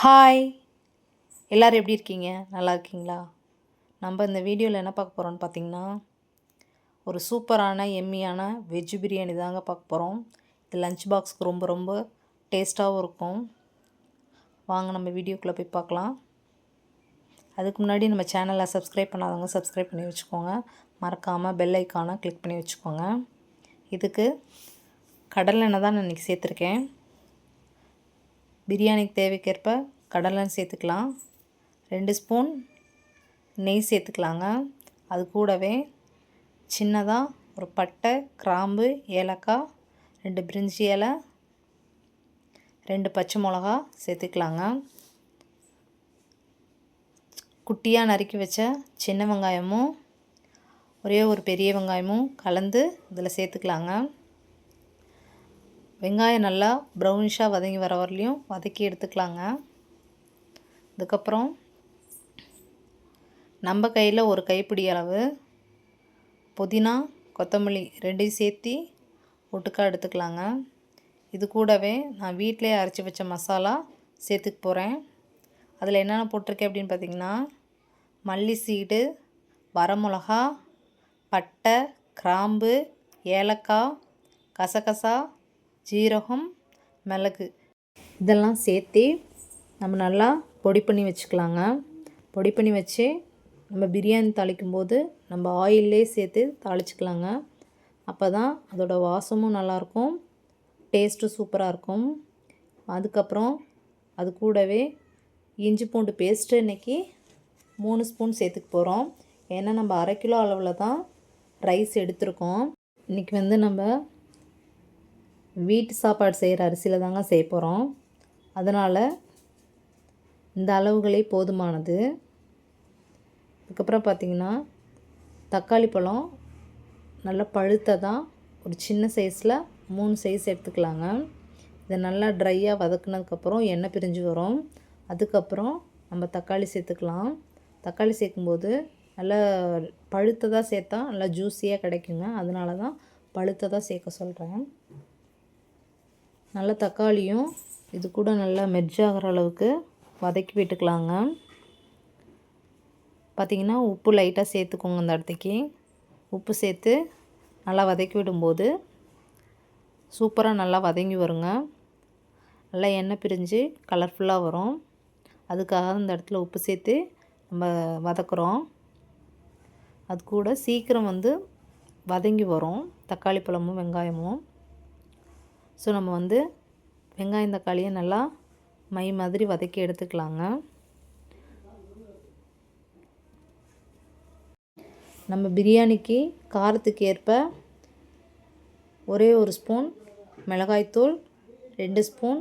Hi எல்லோரும் எப்படி இருக்கீங்க? நல்லா இருக்கீங்களா? நம்ம இந்த வீடியோவில் என்ன பார்க்க போகிறோம்னு பார்த்தீங்கன்னா ஒரு சூப்பரான எம்மியான வெஜ் பிரியாணி தாங்க பார்க்க போகிறோம் இது லஞ்ச் பாக்ஸ்க்கு ரொம்ப ரொம்ப டேஸ்ட்டாகவும் இருக்கும். வாங்க நம்ம வீடியோக்குள்ளே போய் பார்க்கலாம். அதுக்கு முன்னாடி நம்ம சேனலை சப்ஸ்கிரைப் பண்ணாதவங்க சப்ஸ்கிரைப் பண்ணி வச்சுக்கோங்க. மறக்காமல் பெல் ஐக்கானை கிளிக் பண்ணி வச்சுக்கோங்க. இதுக்கு கடலெண்ணெய் தான் நான் இன்றைக்கி சேர்த்துருக்கேன். பிரியாணிக்கு தேவைக்கேற்ப கடலெண்ணெய் சேர்த்துக்கலாம். ரெண்டு ஸ்பூன் நெய் சேர்த்துக்கலாங்க. அது கூடவே சின்னதாக ஒரு பட்டை கிராம்பு ஏலக்காய் ரெண்டு பிரிஞ்சி இலை ரெண்டு பச்சை மிளகா சேர்த்துக்கலாங்க. குட்டியாக நறுக்கி வச்ச சின்ன வெங்காயமும் ஒரே ஒரு பெரிய வெங்காயமும் கலந்து இதில் சேர்த்துக்கலாங்க. வெங்காயம் நல்லா ப்ரௌனிஷாக வதங்கி வர வரலையும் வதக்கி எடுத்துக்கலாங்க. அதுக்கப்புறம் நம்ம கையில் ஒரு கைப்பிடி அளவு புதினா கொத்தமல்லி ரெண்டையும் சேர்த்து ஒட்டுக்காக எடுத்துக்கலாங்க. இது கூடவே நான் வீட்டிலே அரைச்சி வச்ச மசாலா சேர்த்துக்க போகிறேன் அதில் என்னென்ன போட்டிருக்கேன் அப்படின்னு பார்த்திங்கன்னா மல்லி சீடு வரமிளகா பட்டை கிராம்பு ஏலக்காய் கசகசா ஜீரகம் மிளகு. இதெல்லாம் சேர்த்து நம்ம நல்லா பொடி பண்ணி வச்சுக்கலாங்க. பொடி பண்ணி வச்சு நம்ம பிரியாணி தாளிக்கும் போது நம்ம ஆயிலே சேர்த்து தாளிச்சிக்கலாங்க. அப்போ தான் அதோடய வாசமும் நல்லாயிருக்கும் டேஸ்ட்டும் சூப்பராக இருக்கும் அதுக்கப்புறம் அது கூடவே இஞ்சி பூண்டு பேஸ்ட்டு இன்றைக்கி மூணு ஸ்பூன் சேர்த்துக்க போகிறோம் ஏன்னா நம்ம அரை கிலோ அளவில் தான் ரைஸ் எடுத்திருக்கோம். இன்றைக்கி வந்து நம்ம வீட்டு சாப்பாடு செய்கிற அரிசியில் தாங்க செய்ய போகிறோம். அதனால் இந்த அளவுகளே போதுமானது. அதுக்கப்புறம் பார்த்திங்கன்னா தக்காளி பழம் நல்லா பழுத்ததாக ஒரு சின்ன சைஸில் மூணு சைஸ் எடுத்துக்கலாங்க. இதை நல்லா ட்ரையாக வதக்குனதுக்கப்புறம் எண்ணெய் பிரிஞ்சு வரும். அதுக்கப்புறம் நம்ம தக்காளி சேர்த்துக்கலாம். தக்காளி சேர்க்கும்போது நல்லா பழுத்ததாக சேர்த்தா நல்லா ஜூஸியாக கிடைக்குங்க. அதனால தான் பழுத்ததாக சேர்க்க சொல்கிறேன் நல்லா தக்காளியும் இது கூட நல்லா மெர்ஜாகிற அளவுக்கு வதக்கி விட்டுக்கலாங்க. பார்த்திங்கன்னா உப்பு லைட்டாக சேர்த்துக்கோங்க அந்த இடத்துக்கு உப்பு சேர்த்து நல்லா வதக்கி விடும்போது சூப்பராக நல்லா வதங்கி வருங்க. நல்லா எண்ணெய் பிரிஞ்சு கலர்ஃபுல்லாக வரும். அதுக்காக அந்த இடத்துல உப்பு சேர்த்து நம்ம வதக்குறோம். அது கூட சீக்கிரம் வந்து வதங்கி வரும். தக்காளி பழமும் வெங்காயமும். ஸோ நம்ம வந்து வெங்காயம் தக்காளியை நல்லா மை மாதிரி வதக்கி எடுத்துக்கலாங்க. நம்ம பிரியாணிக்கு காரத்துக்கு ஏற்ப ஒரே ஒரு ஸ்பூன் மிளகாய்த்தூள் ரெண்டு ஸ்பூன்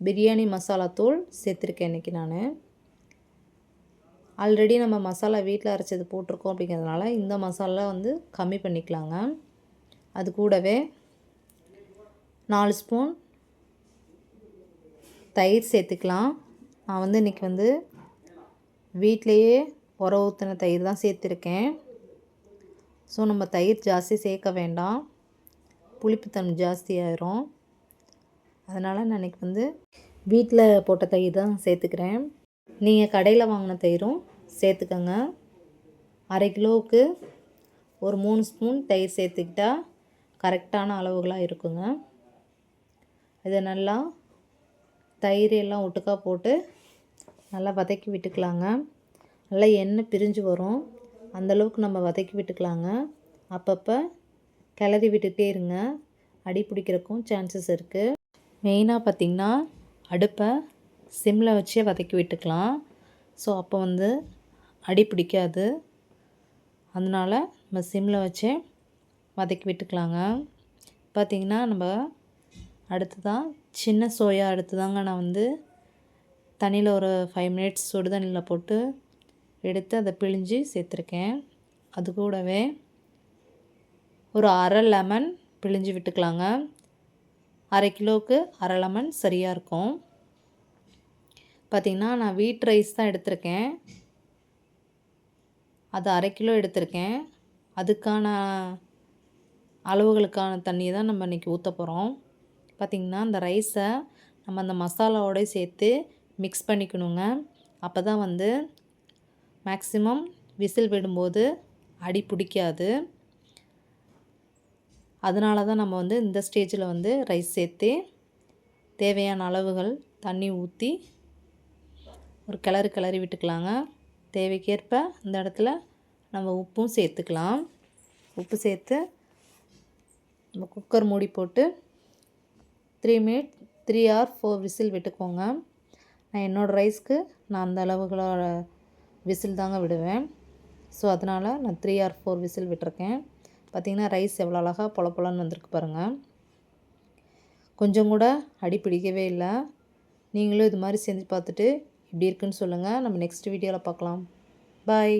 பிரியாணி மசாலா தூள் சேர்த்துருக்கேன் இன்றைக்கி நான். ஆல்ரெடி நம்ம மசாலா வீட்டில் அரைச்சது போட்டிருக்கோம் அப்படிங்கிறதுனால இந்த மசாலா வந்து கம்மி பண்ணிக்கலாங்க. அது கூடவே நாலு ஸ்பூன் தயிர் சேர்த்துக்கலாம். நான் வந்து இன்றைக்கி வந்து வீட்லேயே உர ஊற்றின தயிர் தான் சேர்த்துருக்கேன். ஸோ நம்ம தயிர் ஜாஸ்தி சேர்க்க வேண்டாம். புளிப்புத்தன்மை ஜாஸ்தி ஆயிரும். அதனால் நான் இன்றைக்கி வந்து வீட்டில் போட்ட தயிர் தான் சேர்த்துக்கிறேன். நீங்கள் கடையில் வாங்கின தயிரும் சேர்த்துக்கோங்க. அரை கிலோவுக்கு ஒரு மூணு ஸ்பூன் தயிர் சேர்த்துக்கிட்டால் கரெக்டான அளவுகளாக இருக்குங்க. இதை நல்லா தயிர் எல்லாம் ஒட்டுக்கா போட்டு நல்லா வதக்கி விட்டுக்கலாங்க. நல்லா எண்ணெய் பிரிஞ்சு வரும். அந்தளவுக்கு நம்ம வதக்கி விட்டுக்கலாங்க. அப்பப்போ கிளறி விட்டுகிட்டே இருங்க. அடி பிடிக்கிறக்கும் சான்சஸ் இருக்குது மெயினாக பார்த்திங்கன்னா அடுப்பை சிம்மில் வச்சே வதக்கி விட்டுக்கலாம். ஸோ அப்போ வந்து அடி பிடிக்காது. அதனால் நம்ம சிம்மில் வச்சே வதக்கி விட்டுக்கலாங்க. பார்த்திங்கன்னா நம்ம அடுத்து தான் சின்ன சோயா எடுத்துதாங்க நான் வந்து தண்ணியில் ஒரு ஃபைவ் மினிட்ஸ் சுடு தண்ணியில் போட்டு எடுத்து அதை பிழிஞ்சு சேர்த்துருக்கேன். அது கூடவே ஒரு அரை லெமன் பிழிஞ்சு விட்டுக்கலாங்க. அரை கிலோவுக்கு அரை லெமன் சரியாக இருக்கும். பார்த்திங்கன்னா நான் வீட் ரைஸ் தான் எடுத்திருக்கேன். அது அரை கிலோ எடுத்திருக்கேன். அதுக்கான அளவுகளுக்கான தண்ணியை தான் நம்ம இன்றைக்கி ஊற்ற போகிறோம் பார்த்திங்கன்னா அந்த ரைஸை நம்ம அந்த மசாலாவோடய சேர்த்து மிக்ஸ் பண்ணிக்கணுங்க. அப்போ தான் வந்து மேக்ஸிமம் விசில் விடும்போது அடி பிடிக்காது. அதனால தான் நம்ம வந்து இந்த ஸ்டேஜில் வந்து ரைஸ் சேர்த்து தேவையான அளவுகள் தண்ணி ஊற்றி ஒரு கிளறு கிளறி விட்டுக்கலாங்க. தேவைக்கேற்ப இந்த இடத்துல நம்ம உப்பும் சேர்த்துக்கலாம். உப்பு சேர்த்து நம்ம குக்கர் மூடி போட்டு three minute three or four whistle விட்டுக்கோங்க. நான் என்னோடய ரைஸ்க்கு நான் அந்த அளவுகளோட விசில் தாங்க விடுவேன். ஸோ அதனால் நான் த்ரீ ஆர் ஃபோர் விசில் விட்டுருக்கேன். பார்த்திங்கன்னா ரைஸ் எவ்வளோ அழகாக பொல பொலன்னு வந்திருக்கு பாருங்கள் கொஞ்சம் கூட அடி பிடிக்கவே இல்லை. நீங்களும் இது மாதிரி செஞ்சு பார்த்துட்டு இப்படி இருக்குன்னு சொல்லுங்கள் நம்ம நெக்ஸ்ட் வீடியோவில் பார்க்கலாம். பாய்